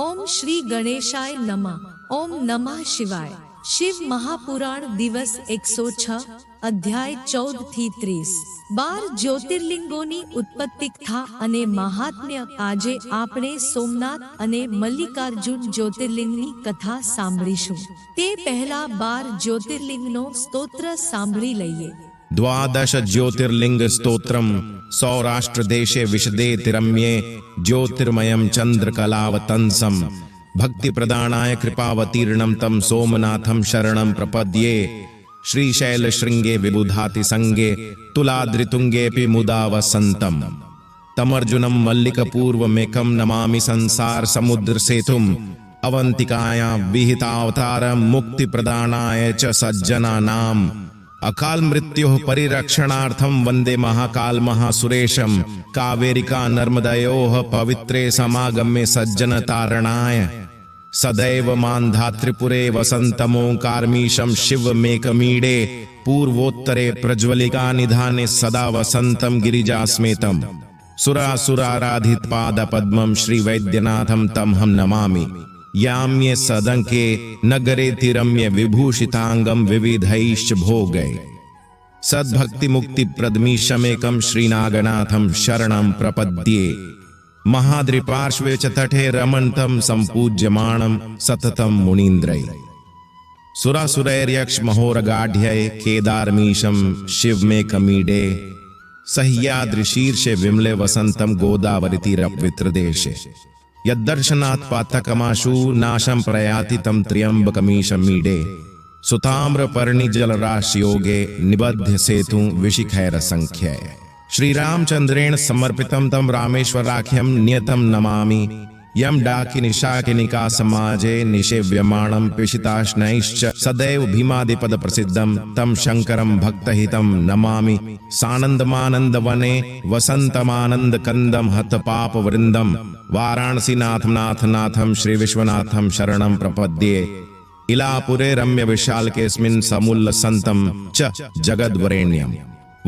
ઓમ શ્રી ગણેશાય નમઃ. ઓમ નમઃ શિવાય. શિવ મહાપુરાણ દિવસ એકસો છ, અધ્યાય ચૌદથી ત્રીસ. બાર જ્યોતિર્લિંગોની ઉત્પત્તિ કથા અને મહાત્મ્ય આજે આપણે સોમનાથ અને મલ્લિકાર્જુન જ્યોતિર્લિંગની કથા સાંભળીશું. તે પહેલા બાર જ્યોતિર્લિંગનો સ્તોત્ર સાંભળી લઈએ. द्वादश ज्योतिर्लिंग स्तोत्रम सौराष्ट्र देशे विशदेति रम्ये ज्योतिर्मयं चंद्रकलावतंसम भक्ति प्रदानाय कृपावतीर्णं तं सोमनाथं शरणं प्रपद्ये श्रीशैल शृंगे विबुधाति संगे तुलाद्रितुङ्गेऽपि मुदा वसन्तम् तमर्जुनं मल्लिकपूर्वमेकं नमामि संसार समुद्र सेतुम् अवन्तिकायां विहितावतारं मुक्तिप्रदानाय च सज्जनानाम् अकाल मृत्योः परिरक्षणार्थं वन्दे महाकाल महासुरेशं कावेरिका नर्मदयोः पवित्रे समागम्ये सज्जनतारणाय। सदैव मान्धात्रिपुरे वसन्तमोङ्कारमीशं शिवमेकमीडे पूर्वोत्तरे प्रज्वलिका निधाने सदा वसन्तं गिरिजास्मेतम् श्रीवैद्यनाथं तं हम नमामि याम्ये सदङ्के नगरेति रम्य विभूषिताङ्गं विविधैश्च भोगै सद्भक्ति मुक्ति प्रदमीशमेकं श्रीनागनाथं शरणं प्रपद्ये महाद्रिपार्श्वे च तटे रमन्तं सम्पूज्यमाणं सततं मुनीन्द्रै सुरासुरैर्यक्ष महोरगाढ्यै केदारमीशं शिवमेकमीडे सह्याद्रिशीर्षे विमले वसन्तं गोदावरितीरवित्रदेशे यद्दर्शनात् पातकमाशु नाशं प्रयाति तं त्र्यम्बकमीशमीडे सुताम्रपर्णिजलराशियोगे निबध्य सेतुं विशिखैरसङ्ख्यै श्रीरामचन्द्रेण समर्पितं तं रामेश्वराख्यं नियतं नमामि યમ ડાકિની શાકિનિકા સમાજે નિષેવ્યમાણમ પિશિતાશ્નૈશ્ચ સદૈવ ભીમાદિપદ પ્રસિદ્ધમ તમ શંકરમ ભક્તહિતમ નમામિ સાનંદમાનંદ વને વસંતમાનંદ કંદમ હત પાપ વૃંદમ વારાણસીનાથનાથનાથમ શ્રી વિશ્વનાથમ શરણમ પ્રપદ્યે ઇલાપુરે રમ્ય વિશાલ કેસ્મિન સમુલ્લ સંતમ ચ જગદ્વરેણ્યમ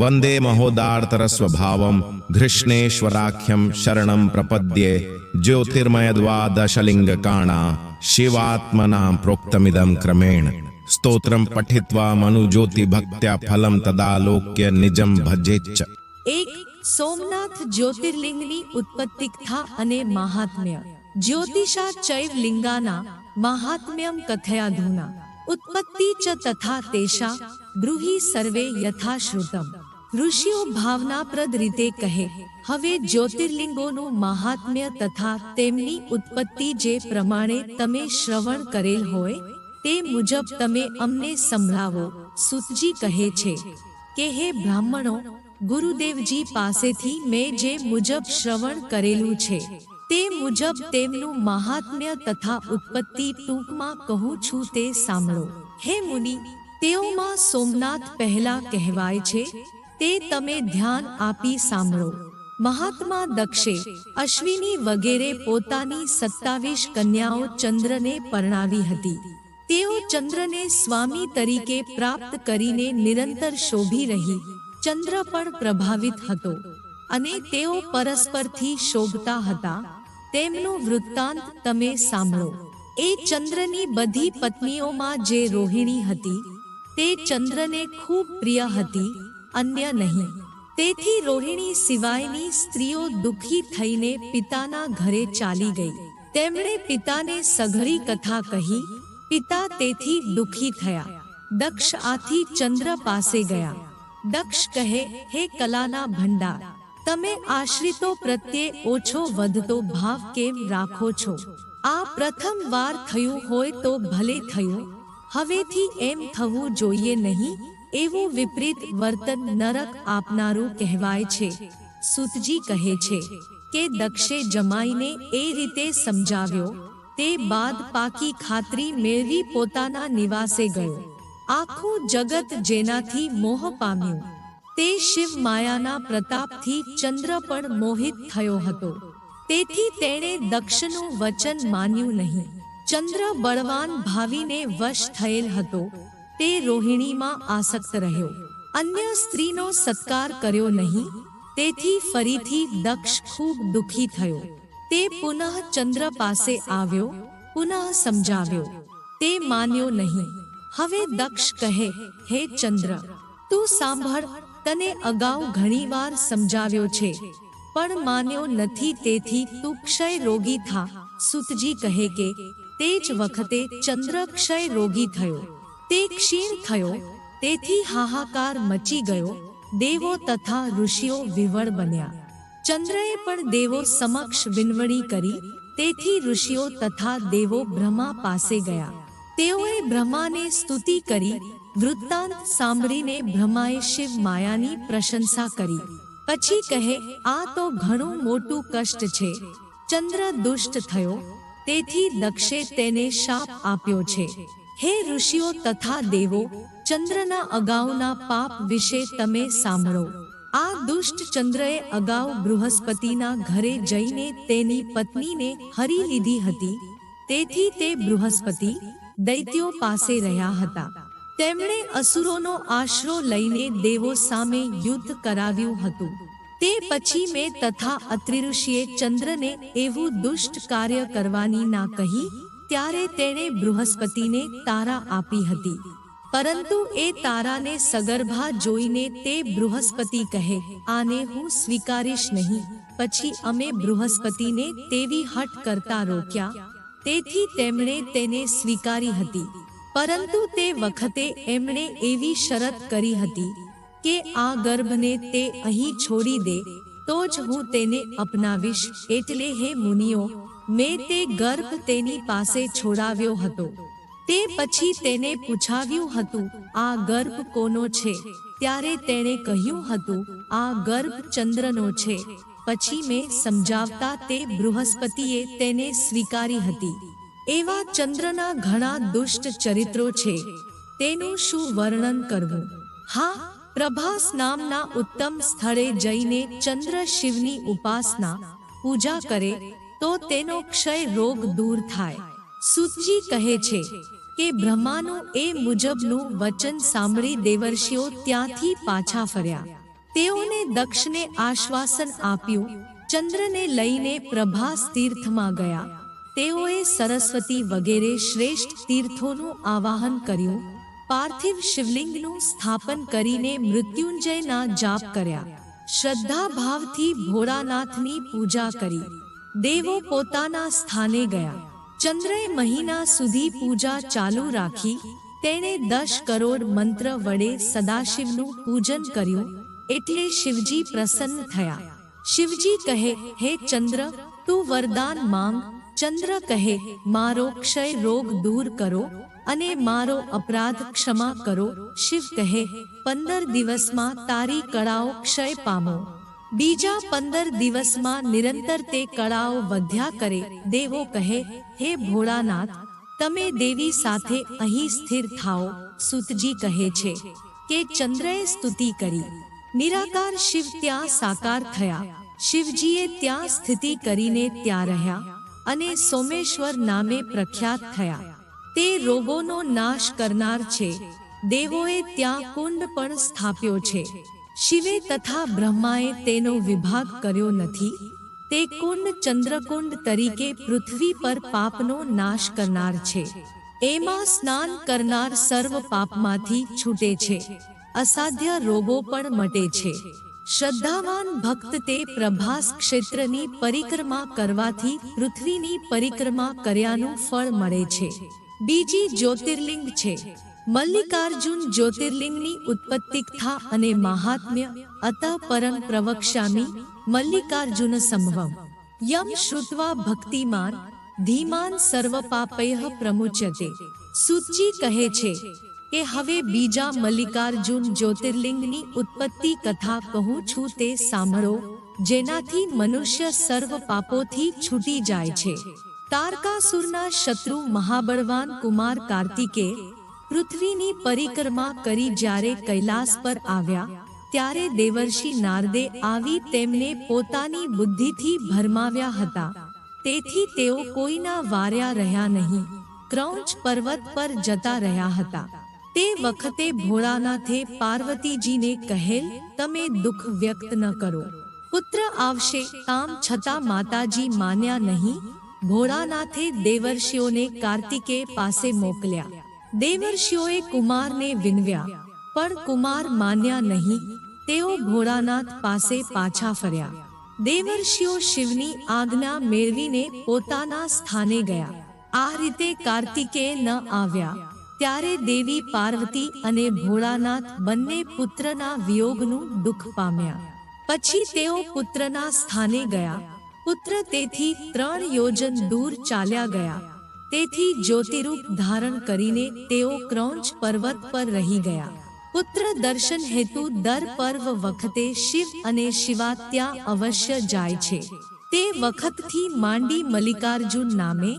વંદે મહોદાર્તરસ્વભાવમ ઘૃષ્ણેશ્વરાખ્યમ શરણમ પ્રપદ્યે જ્યોતિર્મયદ્વાદશલિંગકાણા શિવાત્મના પ્રોક્તમિદમ ક્રમેણ સ્તોત્રમ પઠિત્વા મનુજ્યોતિ ભક્ત્યા ફલમ તદાલોક્ય નિજમ ભજેચ્ચ એક સોમનાથ જ્યોતિર્લિંગની ઉત્પત્તિ કથા અને મહાત્મ્ય જ્યોતિષા ચૈવ લિંગાના મહાત્મ્યમ કથયા ધૂના ઉત્પત્તિ ચ તથા તેષા બ્રૂહી સર્વે યથાશ્રુતમ ઋષિઓ ભાવનાપ્રદ રીતે કહે, હવે જ્યોતિર્લિંગોનું મહાત્મ્ય તથા તેમની ઉત્પત્તિ જે પ્રમાણે તમે શ્રવણ કરેલ હોય, તે મુજબ તમે અમને સંભળાવો, સુતજી કહે છે. કે હે બ્રાહ્મણો, ગુરુદેવજી પાસેથી મેં જે મુજબ શ્રવણ કરેલું છે, તે મુજબ તેમનું મહાત્મ્ય તથા ઉત્પત્તિ ટૂંકમાં કહું છું તે સાંભળો. હે મુનિ, તેઓમાં સોમનાથ પહેલા કહેવાય છે તે તમે ધ્યાન આપી સાંભળો. મહાત્મા દક્ષે અશ્વિની વગેરે પોતાની સત્તાવીસ કન્યાઓ ચંદ્રને પરણાવી હતી. તેઓ ચંદ્રને સ્વામી તરીકે પ્રાપ્ત કરીને નિરંતર શોભી રહી. ચંદ્ર પણ પ્રભાવિત હતો અને તેઓ પરસ્પરથી શોભતા હતા. તેમનું વૃત્તાંત તમે સાંભળો. એ ચંદ્રની બધી પત્નીઓમાં જે રોહિણી હતી, તે ચંદ્રને ખૂબ પ્રિય હતી. અન્ય નહીં તેથી રોહિણી સિવાયની સ્ત્રીઓ દુઃખી થઈને પિતાના ઘરે ચાલી ગઈ તેમણે પિતાને સઘળી કથા કહી પિતા તેથી દુઃખી થયા દક્ષ આથી ચંદ્ર પાસે ગયા દક્ષ કહે હે કલાના ભંડાર તમે આશ્રિતો પ્રત્યે ઓછો વધતો ભાવ કેમ રાખો છો આ પ્રથમ વાર થયું હોય તો ભલે થયું હવેથી એમ થવું જોઈએ નહીં એવું વિપરીત વર્તન નરક આપનારું કહેવાય છે. સુતજી કહે છે કે દક્ષે જમાઈને એ રીતે સમજાવ્યો. તે બાદ પાકી ખાતરી મેળવી પોતાના નિવાસે ગયો. આખું જગત જેનાથી મોહ પામ્યું. તે શિવ માયાના પ્રતાપથી ચંદ્ર પણ મોહિત થયો હતો. તેથી તેણે દક્ષનું વચન માન્યું નહીં. ચંદ્ર બળવાન ભાવીને વશ થયેલ હતો. તે રોહિણીમાં આસક્ત રહ્યો. અન્ય સ્ત્રીનો સત્કાર કર્યો નહીં, તેથી ફરીથી દક્ષ ખૂબ દુઃખી થયો. તે પુનઃ ચંદ્ર પાસે આવ્યો, પુનઃ સમજાવ્યો. તે માન્યો નહીં. હવે દક્ષ કહે, હે ચંદ્ર, તું સાંભળ, તને અગાઉ ઘણીવાર સમજાવ્યો છે. પણ માન્યો નથી તેથી તું ક્ષય રોગી થા. સુતજી કહે કે, તે જ વખતે ચંદ્ર ક્ષય રોગી થયો. તે ક્ષીણ થયો, તેથી હાહાકાર મચી ગયો, દેવો તથા ઋષિઓ વિવળ બન્યા. ચંદ્રએ પણ દેવો સમક્ષ વિનવણી કરી, તેથી ઋષિઓ તથા દેવો બ્રહ્મા પાસે ગયા. તેઓએ બ્રહ્માને સ્તુતિ કરી, વૃત્તાંત સાંભળીને બ્રહ્માએ શિવ માયાની પ્રશંસા કરી. પછી કહે, આ તો ઘણું મોટું કષ્ટ છે. ચંદ્ર દુષ્ટ થયો, તેથી દક્ષે તેને શાપ આપ્યો છે. હે ઋષિઓ તથા દેવો, ચંદ્રના અગાઉના પાપ વિશે તમે સાંભળો. આ દુષ્ટ ચંદ્રએ અગાઉ બૃહસ્પતિના ઘરે જઈને તેની પત્નીને હરી લીધી હતી. તેથી તે બૃહસ્પતિ દૈત્યો પાસે રહ્યા હતા. તેમણે અસુરોનો આશરો લઈને દેવો સામે યુદ્ધ કરાવ્યું હતું. તે પછી મેં તથા અત્રિ ઋષિએ ચંદ્રને એવું દુષ્ટ કાર્ય કરવાની ના કહી ત્યારે તેણે બૃહસ્પતિને તારા આપી હતી. પરંતુ એ તારાને સગર્ભા જોઈને તે બૃહસ્પતિ કહે, આને હું સ્વીકારીશ નહીં. પછી અમે બૃહસ્પતિને તેવી હટ કરતા રોક્યા. તેથી તેમણે તેને સ્વીકારી હતી. પરંતુ તે વખતે એમણે એવી શરત કરી હતી કે આ ગર્ભને તે અહીં છોડી દે. તો જ હું તેને અપનાવીશ. એટલે હે મુનિઓ મેં તે ગર્ભ તેની પાસે છોડાવ્યો હતો. તે પછી તેને પૂછાવ્યું હતું, આ ગર્ભ કોનો છે? ત્યારે તેણે કહ્યું હતું, આ ગર્ભ ચંદ્રનો છે. પછી મેં સમજાવતા તે બૃહસ્પતિએ તેને સ્વીકારી હતી. એવા ચંદ્રના ઘણા દુષ્ટ ચરિત્રો છે. તેનું શું વર્ણન કરવું? હા, પ્રભાસ નામના ઉત્તમ સ્થળે જઈને ચંદ્ર શિવની ઉપાસના, પૂજા કરે તો તેનો ક્ષય રોગ દૂર થાય. સુતજી કહે છે કે બ્રહ્માનું એ મુજબનું વચન સાંભળી દેવર્ષિઓ ત્યાંથી પાછા ફર્યા. તેઓને દક્ષને આશ્વાસન આપ્યું, ચંદ્રને લઈને પ્રભાસ તીર્થમાં ગયા. તેઓએ સરસ્વતી વગેરે શ્રેષ્ઠ તીર્થોનું આવાહન કર્યું. પાર્થિવ શિવલિંગનું સ્થાપન કરીને મૃત્યુંજયના જાપ કર્યા. શ્રદ્ધાભાવથી ભોળાનાથની પૂજા કરી. દેવો પોતાના સ્થાને ગયા. ચંદ્રએ મહિના સુધી પૂજા ચાલુ રાખી. તેણે દસ કરોડ મંત્ર વડે સદાશિવનું પૂજન કર્યું. એટલે શિવજી પ્રસન્ન થયા. શિવજી કહે, હે ચંદ્ર, તું વરદાન માંગ. ચંદ્ર કહે, મારો ક્ષય રોગ દૂર કરો અને મારો અપરાધ ક્ષમા કરો. શિવ કહે, પંદર દિવસમાં તારી કળાઓ ક્ષય પામો. બીજા પંદર દિવસમાં નિરંતર તે કળાઓ વધ્યા કરે, દેવો કહે, હે ભોળાનાથ, તમે દેવી સાથે અહીં સ્થિર થાઓ, સુતજી કહે છે, કે ચંદ્રએ સ્તુતિ કરી. નિરાકાર શિવ ત્યાં સાકાર થયા. શિવજીએ ત્યાં સ્થિતિ કરીને ત્યાં રહ્યા અને સોમેશ્વર નામે પ્રખ્યાત થયા. તે રોગોનો નાશ કરનાર છે. દેવોએ ત્યાં કુંડ પણ સ્થાપ્યો છે. શિવે તથા બ્રહ્માએ તેનો વિભાગ કર્યો નથી. તે કુંડ ચંદ્રકુંડ તરીકે પૃથ્વી પર પાપનો નાશ કરનાર છે. એમાં સ્નાન કરનાર સર્વ પાપમાંથી છૂટે છે. અસાધ્ય રોગો પણ મટે છે. શ્રદ્ધાવાન ભક્ત તે પ્રભાસ ક્ષેત્રની પરિક્રમા કરવાથી પૃથ્વીની પરિક્રમા કર્યાનું ફળ મળે છે. બીજી જ્યોતિર્લિંગ છે. મલ્લિકાર્જુન જ્યોતિર્લિંગની ઉત્પત્તિ કથા અને મહાત્મ્ય અત પરમ પ્રવક્ષામી મલ્લિકાર્જુન સંભવ યમ શ્રુત્વા ભક્તિમાન ધીમાન સર્વ પાપૈઃ પ્રમુચ્યતે. સુચી કહે છે કે હવે બીજા મલ્લિકાર્જુન જ્યોતિર્લિંગની ઉત્પત્તિ કથા કહું છું તે સાંભળો, જેનાથી મનુષ્ય સર્વ પાપોથી છૂટી જાય છે. તારકાસુરના શત્રુ મહાબળવાન કુમાર કાર્તિકે પૃથ્વીની પરિક્રમા કરી જ્યારે કૈલાસ પર આવ્યા, ત્યારે દેવર્ષિ નારદે આવી તેમને પોતાની બુદ્ધિથી ભરમાવ્યા હતા. તેથી તેઓ કોઈના વાર્યા રહ્યા નહીં, ક્રૌંચ પર્વત પર જતા રહ્યા હતા. તે વખતે ભોળાનાથે પાર્વતીજીને કહેલ, તમે દુઃખ વ્યક્ત ન કરો. પુત્ર આવશે તામ છતાં માતાજી માન્યા નહીં. ભોળાનાથે દેવર્ષિઓને કાર્તિકે પાસે મોકલ્યા. દેવર્ષિઓએ કુમારને વિનવ્યા, પણ કુમાર માન્યા નહીં. તેઓ ભોળાનાથ પાસે પાછા ફર્યા. દેવર્ષિઓ શિવની આજ્ઞા મેળવીને પોતાના સ્થાને ગયા. આ રીતે કાર્તિકે ન આવ્યા. ત્યારે દેવી પાર્વતી અને ભોળાનાથ બંને પુત્રના વિયોગનું દુઃખ પામ્યા. પછી તેઓ પુત્રના સ્થાને ગયા. પુત્ર તેથી ત્રણ યોજન દૂર ચાલ્યા ગયા. તેથી જ્યોતિરૂપ ધારણ કરીને તેઓ ક્રૌંચ પર્વત પર રહી ગયા. પુત્ર દર્શન હેતુ દર પર્વ વખતે શિવ અને શિવા ત્યાં અવશ્ય જાય છે. તે વખતથી માંડી મલ્લિકાર્જુન નામે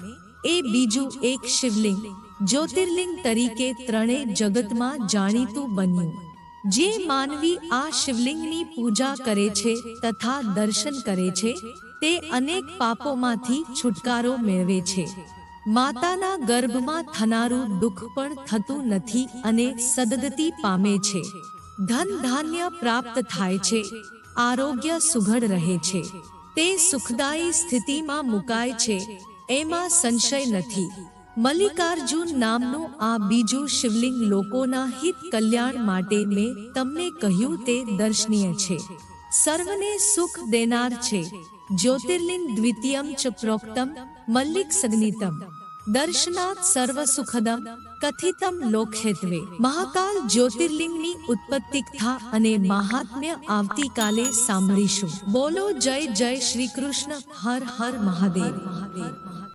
એ બીજું એક શિવલિંગ, જ્યોતિર્લિંગ તરીકે ત્રણે જગતમાં જાણીતું બન્યું. જે માનવી આ શિવલિંગની પૂજા કરે છે તથા દર્શન કરે છે, તે અનેક પાપોમાંથી છુટકારો મેળવે છે. માતાના ગર્ભમાં થનારું દુઃખ પણ થતું નથી અને સદગતિ પામે છે. ધન ધાન્ય પ્રાપ્ત થાય છે. આરોગ્ય સુઘડ રહે છે. તે સુખદાયી સ્થિતિમાં મુકાય છે. એમાં સંશય નથી. મલ્લિકાર્જુન નામનું આ બીજું શિવલિંગ લોકોના હિત કલ્યાણ માટે મેં તમને કહ્યું તે દર્શનીય છે. સર્વને સુખ દેનાર છે. જ્યોતિર્લિંગ દ્વિતીયમ ચ પ્રોક્તમ, મલ્લિક સગ્નિતમ. દર્શનાથ સર્વ સુખદમ કથિતમ લોકહેત્વે. મહાકાલ જ્યોતિર્લિંગની ઉત્પત્તિ કથા અને મહાત્મ્ય આવતીકાલે સાંભળીશું. બોલો જય જય શ્રી કૃષ્ણ, હર હર મહાદેવ મહાદેવ.